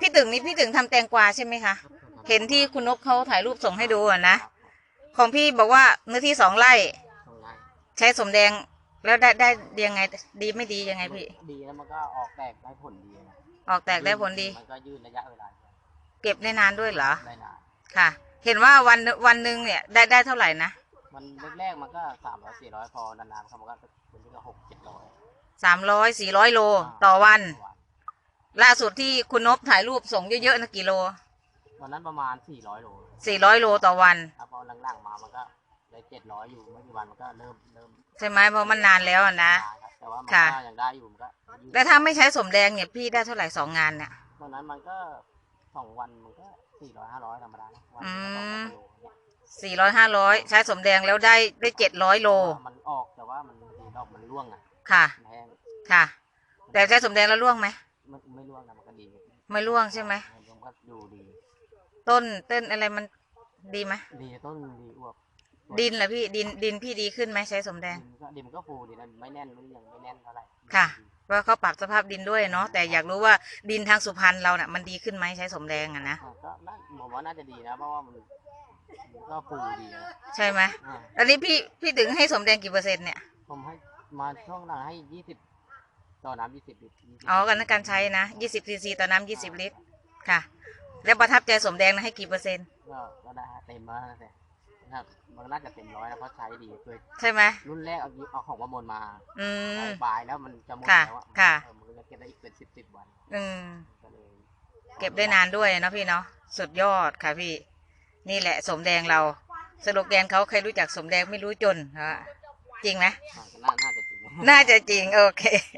พี่ตึงนี่พี่ตึงทำแตงกวาใช่ไหมคะ เห็นที่คุณนพเขาถ่ายรูปส่งให้ดูอะนะ ของพี่บอกว่าเนื้อที่สองไร่ตรงไร่ใช้สมแดงแล้วได้ได้ยังไง ดีไม่ดียังไงพี่ ดีแล้วมันก็ออกแตกได้ผลดีนะออกแตกได้ผลดี มันก็ยืดระยะเวลาเก็บได้นานด้วยเหรอ ได้นานค่ะ เห็นว่าวันวันหนึ่งเนี่ยได้ได้เท่าไหร่นะมันแรกๆมันก็สามร้อยสี่ร้อยพอนานๆเขามันก็เป็นที่ก็หกเจ็ดร้อยสามร้อยสี่ร้อยโลต่อวัน ล่าสุดที่คุณนพถ่ายรูปส่งเยอะๆนะกี่โลตอนนั้นประมาณสี่ร้อยโลสี่ร้อยโลต่อวันแล้วพอหลังๆมามันก็ได้เจ็ดร้อยอยู่ไม่กี่วันมันก็เริ่มเริ่มใช่ไหมเพราะมันนานแล้วอะนะได้ครับแต่ว่ามันค่ะ ก็ยังได้อยู่มันก็ยืดแล้วถ้าไม่ใช้สมแดงเนี่ยพี่ได้เท่าไหร่สองงานเนี่ย ตอนนั้นมันก็สองวันมันก็สี่ร้อยห้าร้อยธรรมดานะวันอืละสองมกิโลเนี่ย สี่ร้อยห้าร้อยใช้สมแดงแล้วได้ได้เจ็ดร้อยโลมันออกแต่ว่ามันดีดอกมันร่วงอะค่ะ มันแห้งค่ะ แต่ใช้สมแดงแล้วร่วงไหมไม่ไม่ ร่วงนะมันก็ดีไม่ร่วงใช่ไหมมันก็อยู่ดี ต้นต้นอะไรมันดีไหมดีต้นดีอวบดินเหรอพี่ดินดินพี่ดีขึ้นไหมใช้สมแดงดินก็ดินมันก็ฟูดีนะไม่แน่นไม่ยังไม่แน่นเท่าไหร่ค่ะเพราะเขาปรับสภาพดินด้วยเนาะแต่อยากรู้ว่าดินทางสุพรรณเราเนี่ยมันดีขึ้นไหมใช้สมแดงอะนะอ่าก็น่าผมว่าน่าจะดีนะเพราะว่ามันมันก็ฟูดีนะใช่ไหมอ่าอันนี้พี่พี่ถึงให้สมแดงกี่เปอร์เซ็นต์เนี่ยผมให้มาช่วงหลังให้ยี่สิบ ต่อน้ำยี่สิบลิตร20อ๋อกันการใช้นะยี่สิบซีซีต่อน้ำยี่สิบลิตรค่ะ แล้วประทับใจสมแดงนะให้กี่เปอร์เซ็นต์ก็ก็ได้เต็มแล้วนะแต่นะครับมันน่าจะเต็มร้อยนะเพราะใช้ดีเคยใช่ไหมรุ่นแรกเอาเอาของประมวลมาอืมปลายแล้วมันจะหมดค่ะแล้วอะค่ะ เออมันก็เก็บได้อีกเป็นสิบสิบวันอืม ก็เลยเก็บได้นานด้วยเนาะพี่เนาะสุดยอดค่ะพี่ นี่แหละสมแดงเราสโลแกนเขาใครรู้จักสมแดงไม่รู้จนฮะจริงไหม อ่าก็น่าน่าจะจริง น่าจะจริง โอเค